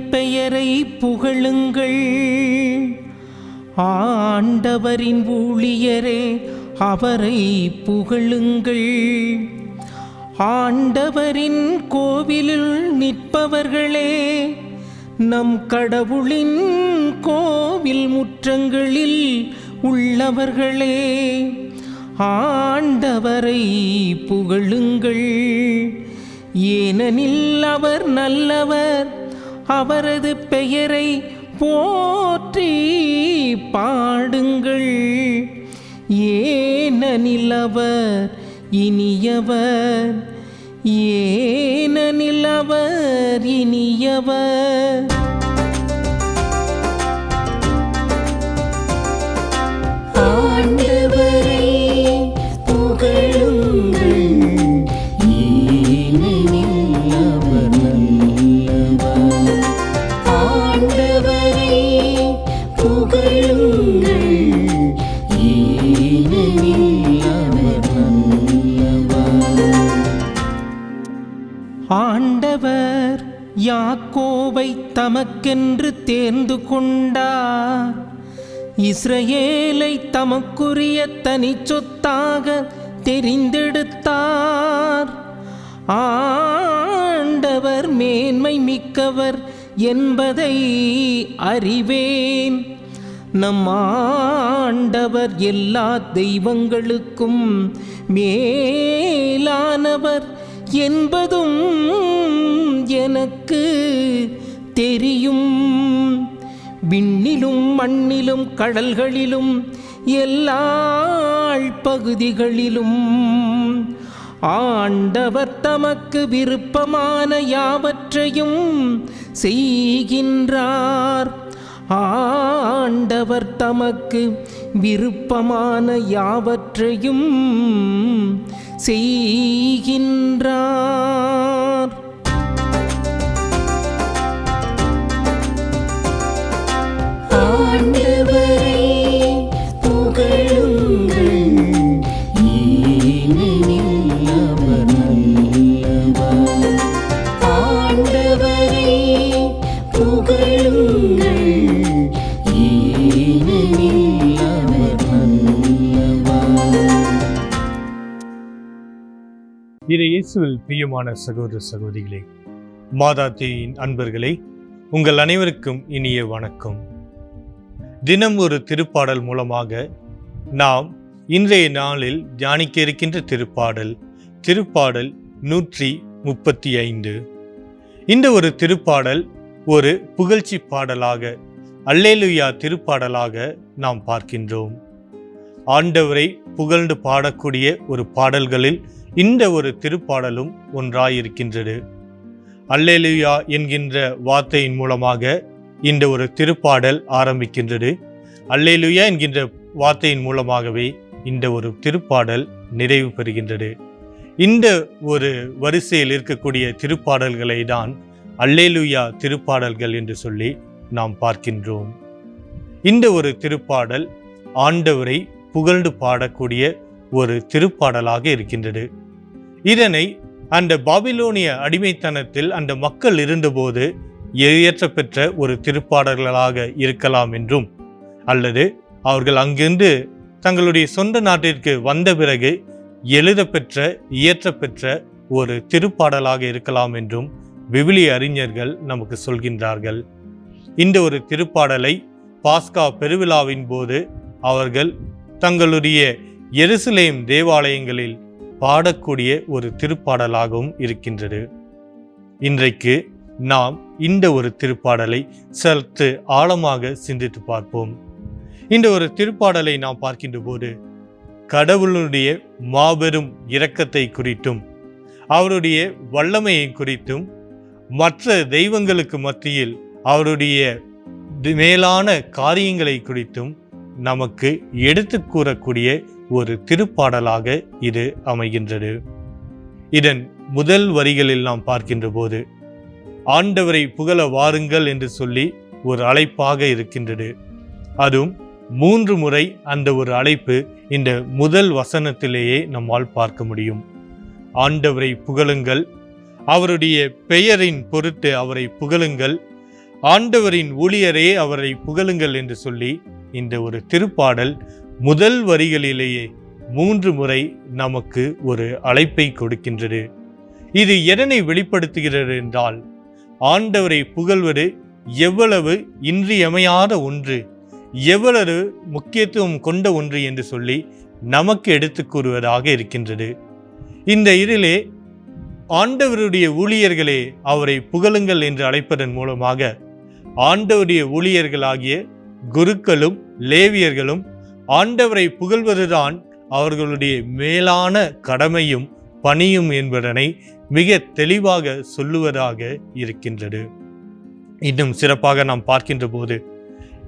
பெயரை புகழுங்கள். ஆண்டவரின் ஊழியரே அவரை புகழுங்கள். ஆண்டவரின் கோவிலில் நிற்பவர்களே நம் கடவுளின் கோவில் முற்றங்களில் உள்ளவர்களே ஆண்டவரை புகழுங்கள். ஏனெனில் அவர் நல்லவர் அவரது பெயரை போற்றி பாடுங்கள். ஏனனில் அவர் இனியவர். ஏனனில் அவர் இனியவர். தமக்கென்று தேர்ந்து கொண்டார். இஸ்ரேலை தமக்குரிய தனி சொத்தாக தெரிந்தெடுத்தார். ஆண்டவர் மேன்மை மிக்கவர் என்பதை அறிவேன். நம் ஆண்டவர் எல்லா தெய்வங்களுக்கும் மேலானவர் என்பதும் எனக்கு தெரியும். விண்ணிலும் மண்ணிலும் கடல்களிலும் எல்லா பகுதிகளிலும் ஆண்டவர் தமக்கு விருப்பமான யாவற்றையும் செய்கின்றார். ஆண்டவர் தமக்கு விருப்பமான யாவற்றையும் செய்கின்றார். இது இயேசுவில் பிரியமான சகோதர சகோதரிகளே மாதாத்தியின் அன்பர்களே உங்கள் அனைவருக்கும் இனிய வணக்கம். தினம் ஒரு திருப்பாடல் மூலமாக நாம் இன்றைய நாளில் தியானிக்க இருக்கின்ற திருப்பாடல் திருப்பாடல் நூற்றி முப்பத்தி ஐந்து இந்த ஒரு திருப்பாடல் ஒரு புகழ்ச்சி பாடலாக அல்லேலுயா திருப்பாடலாக நாம் பார்க்கின்றோம். ஆண்டவரை புகழ்ந்து பாடக்கூடிய ஒரு பாடல்களில் இந்த ஒரு திருப்பாடலும் ஒன்றாயிருக்கின்றது. அல்லேலுயா என்கின்ற வார்த்தையின் மூலமாக இந்த ஒரு திருப்பாடல் ஆரம்பிக்கின்றது. அல்லேலுயா என்கின்ற வார்த்தையின் மூலமாகவே இந்த ஒரு திருப்பாடல் நிறைவு பெறுகின்றது. இந்த ஒரு வரிசையில் இருக்கக்கூடிய திருப்பாடல்களை தான் அல்லேலுயா திருப்பாடல்கள் என்று சொல்லி நாம் பார்க்கின்றோம். இந்த ஒரு திருப்பாடல் ஆண்டவரை புகழ்ந்து பாடக்கூடிய ஒரு திருப்பாடலாக இருக்கின்றது. இதனை அந்த பாபிலோனிய அடிமைத்தனத்தில் அந்த மக்கள் இருந்தபோது இயற்றப்பெற்ற ஒரு திருப்பாடல்களாக இருக்கலாம் என்றும் அல்லது அவர்கள் அங்கிருந்து தங்களுடைய சொந்த நாட்டிற்கு வந்த பிறகு எழுதப்பெற்ற இயற்றப்பெற்ற ஒரு திருப்பாடலாக இருக்கலாம் என்றும் விவிலிய அறிஞர்கள் நமக்கு சொல்கின்றார்கள். இந்த ஒரு திருப்பாடலை பாஸ்கா பெருவிழாவின் போது அவர்கள் தங்களுடைய எருசலேம் தேவாலயங்களில் பாடக்கூடிய ஒரு திருப்பாடலாகவும் இருக்கின்றது. இன்றைக்கு நாம் இந்த ஒரு திருப்பாடலை சற்று ஆழமாக சிந்தித்து பார்ப்போம். இந்த ஒரு திருப்பாடலை நாம் பார்க்கின்ற போது கடவுளுடைய மாபெரும் இரக்கத்தை குறித்தும் அவருடைய வல்லமையை குறித்தும் மற்ற தெய்வங்களுக்கு மத்தியில் அவருடைய மேலான காரியங்களை குறித்தும் நமக்கு எடுத்து கூறக்கூடிய ஒரு திருப்பாடலாக இது அமைகின்றது. இதன் முதல் வரிகளில் நாம் பார்க்கின்ற போது ஆண்டவரை புகழ வாருங்கள் என்று சொல்லி ஒரு அழைப்பாக இருக்கின்றது. அதுவும் மூன்று முறை அந்த ஒரு அழைப்பு இந்த முதல் வசனத்திலேயே நம்மால் பார்க்க முடியும். ஆண்டவரை புகழுங்கள் அவருடைய பெயரின் பொருட்டு அவரை புகழுங்கள் ஆண்டவரின் ஊழியரே அவரை புகழுங்கள் என்று சொல்லி இந்த ஒரு திருப்பாடல் முதல் வரிகளிலேயே மூன்று முறை நமக்கு ஒரு அழைப்பை கொடுக்கின்றது. இது எதனை வெளிப்படுத்துகிறது என்றால் ஆண்டவரை புகழ்வது எவ்வளவு இன்றியமையாத ஒன்று எவ்வளவு முக்கியத்துவம் கொண்ட ஒன்று என்று சொல்லி நமக்கு எடுத்து கூறுவதாக இருக்கின்றது. இந்த இதிலே ஆண்டவருடைய ஊழியர்களே அவரை புகழுங்கள் என்று அழைப்பதன் மூலமாக ஆண்டவருடைய ஊழியர்களாகிய குருக்களும் லேவியர்களும் ஆண்டவரை புகழ்வதுதான் அவர்களுடைய மேலான கடமையும் பணியும் என்பதனை மிக தெளிவாக சொல்லுவதாக இருக்கின்றது. இன்னும் சிறப்பாக நாம் பார்க்கின்ற போது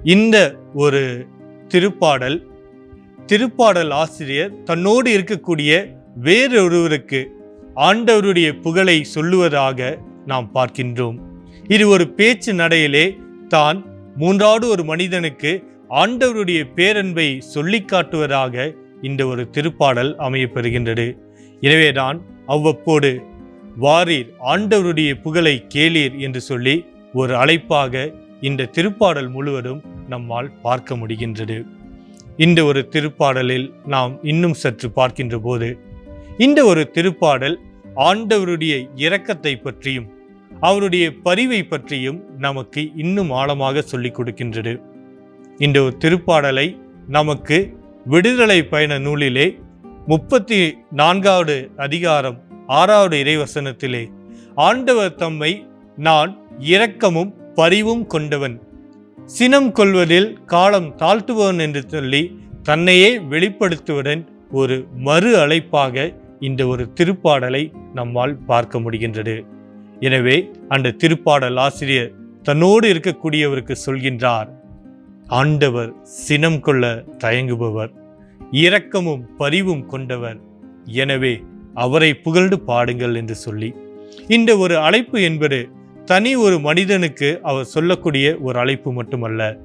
இந்த ஒரு திருப்பாடல் திருப்பாடல் ஆசிரியர் தன்னோடு இருக்கக்கூடிய வேறொருவருக்கு ஆண்டவருடைய புகழை சொல்லுவதாக நாம் பார்க்கின்றோம். இது ஒரு பேச்சு நடையிலே தான் மூன்றாவது ஒரு மனிதனுக்கு ஆண்டவருடைய பேரன்பை சொல்லிக் காட்டுவதாக இந்த ஒரு திருப்பாடல் அமையப்பெறுகின்றது. எனவேதான் அவ்வப்போடு வாரீர் ஆண்டவருடைய புகழை கேளீர் என்று சொல்லி ஒரு அழைப்பாக இந்த திருப்பாடல் முழுவதும் நம்மால் பார்க்க முடிகின்றது. இந்த ஒரு திருப்பாடலில் நாம் இன்னும் சற்று பார்க்கின்ற போது இந்த ஒரு திருப்பாடல் ஆண்டவருடைய இரக்கத்தை பற்றியும் அவருடைய பரிவை பற்றியும் நமக்கு இன்னும் ஆழமாக சொல்லிக் கொடுக்கின்றது. இந்த ஒரு திருப்பாடலை நமக்கு விடுதலை பயண நூலிலே முப்பத்தி நான்காவது அதிகாரம் ஆறாவது இறைவசனத்திலே ஆண்டவர் தம்மை நான் இரக்கமும் பரிவும் கொண்டவன். சினம் கொள்வதில் காலம் தாழ்த்துபவன் என்று சொல்லி தன்னையே வெளிப்படுத்துவதன் ஒரு மறு அழைப்பாக இந்த ஒரு திருப்பாடலை நம்மால் பார்க்க முடிகின்றது. எனவே அந்த திருப்பாடல் ஆசிரியர் தன்னோடு இருக்கக்கூடியவருக்கு சொல்கின்றார் ஆண்டவர் சினம் கொள்ள தயங்குபவர். இரக்கமும் பரிவும் கொண்டவர். எனவே அவரை புகழ்ந்து பாடுங்கள் என்று சொல்லி. இந்த ஒரு அழைப்பு என்பது தனி ஒரு மனிதனுக்கு அவர் சொல்லக்கூடிய ஒரு அழைப்பு மட்டுமல்ல.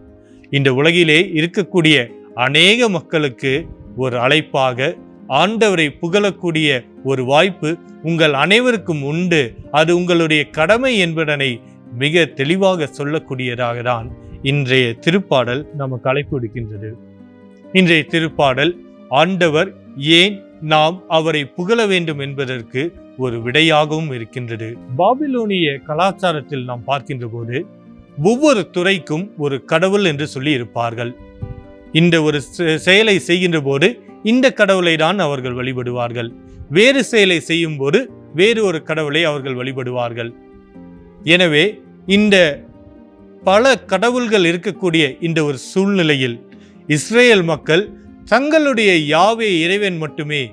இந்த உலகிலே இருக்கக்கூடிய அநேக மக்களுக்கு ஒரு அழைப்பாக ஆண்டவரை புகழக்கூடிய ஒரு வாய்ப்பு உங்கள் அனைவருக்கும் உண்டு. அது உங்களுடைய கடமை என்பதனை மிக தெளிவாக சொல்லக்கூடியதாக தான் இன்றைய திருப்பாடல் நமக்கு அழைப்பு விடுக்கின்றது. இன்றைய திருப்பாடல் ஆண்டவர் ஏன் நாம் அவரை புகழ வேண்டும் என்பதற்கு ஒரு விடையாகவும் இருக்கின்றது. பாபிலோனிய கலாச்சாரத்தில் நாம் பார்க்கின்ற போது ஒவ்வொரு துறைக்கும் ஒரு கடவுள் என்று சொல்லி இருப்பார்கள் இந்த ஒரு செ- செயலை செய்கின்ற போது இந்த கடவுளை தான் அவர்கள் வழிபடுவார்கள். வேறு செயலை செய்யும் போது வேறு ஒரு கடவுளை அவர்கள் வழிபடுவார்கள். எனவே இந்த பல கடவுள்கள் இருக்கக்கூடிய இந்த ஒரு சூழ்நிலையில் இஸ்ரேல் மக்கள் தங்களுடைய யாவே இறைவன் மட்டுமே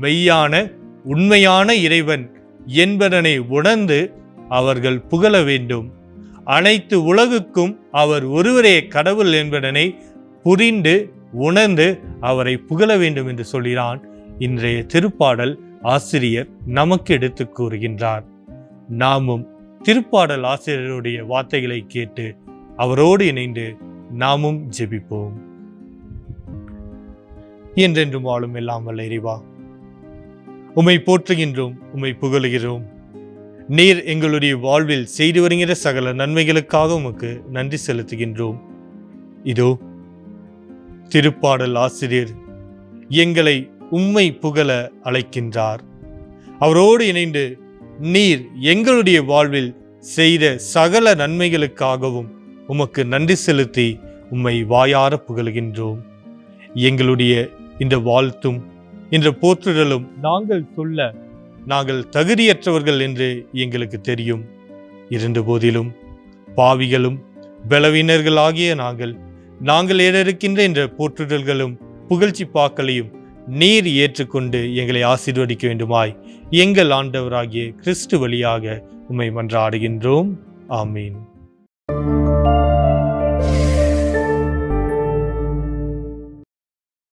மெய்யான உண்மையான இறைவன் என்பதனை உணர்ந்து அவர்கள் புகழ வேண்டும். அனைத்து உலகுக்கும் அவர் ஒருவரே கடவுள் என்பதனை புரிந்து உணர்ந்து அவரை புகழ வேண்டும் என்று சொல்கிறான். இன்றைய திருப்பாடல் ஆசிரியர் நமக்கு எடுத்து கூறுகின்றார். நாமும் திருப்பாடல் ஆசிரியருடைய வார்த்தைகளை கேட்டு அவரோடு இணைந்து நாமும் ஜெபிப்போம். என்றென்றும் வாழும் எல்லாம் வல்ல இறைவா உம்மை போற்றுகின்றோம் உம்மை புகழுகிறோம். நீர் எங்களுடைய வாழ்வில் செய்து வருகிற சகல நன்மைகளுக்காக உமக்கு நன்றி செலுத்துகின்றோம். இதோ திருப்பாடல் ஆசிரியர் எங்களை உம்மை புகழ அழைக்கின்றார். அவரோடு இணைந்து நீர் எங்களுடைய வாழ்வில் செய்த சகல நன்மைகளுக்காகவும் உமக்கு நன்றி செலுத்தி உம்மை வாயார புகழ்கின்றோம். எங்களுடைய இந்த வாழ்த்தும் இந்த போற்றுதலும் நாங்கள் சொல்ல நாங்கள் தகுதியற்றவர்கள் என்று எங்களுக்கு தெரியும். இருந்த போதிலும் பாவிகளும் பலவீனர்களாகிய நாங்கள் நாங்கள் ஏறிருக்கின்ற இந்த போற்றுதல்களும் புகழ்ச்சி பாக்களையும் நீர் ஏற்றுக்கொண்டு எங்களை ஆசீர்வதிக்க வேண்டுமாய் எங்கள் ஆண்டவராகிய கிறிஸ்து வழியாக உம்மை மன்றாடுகின்றோம். ஆமீன்.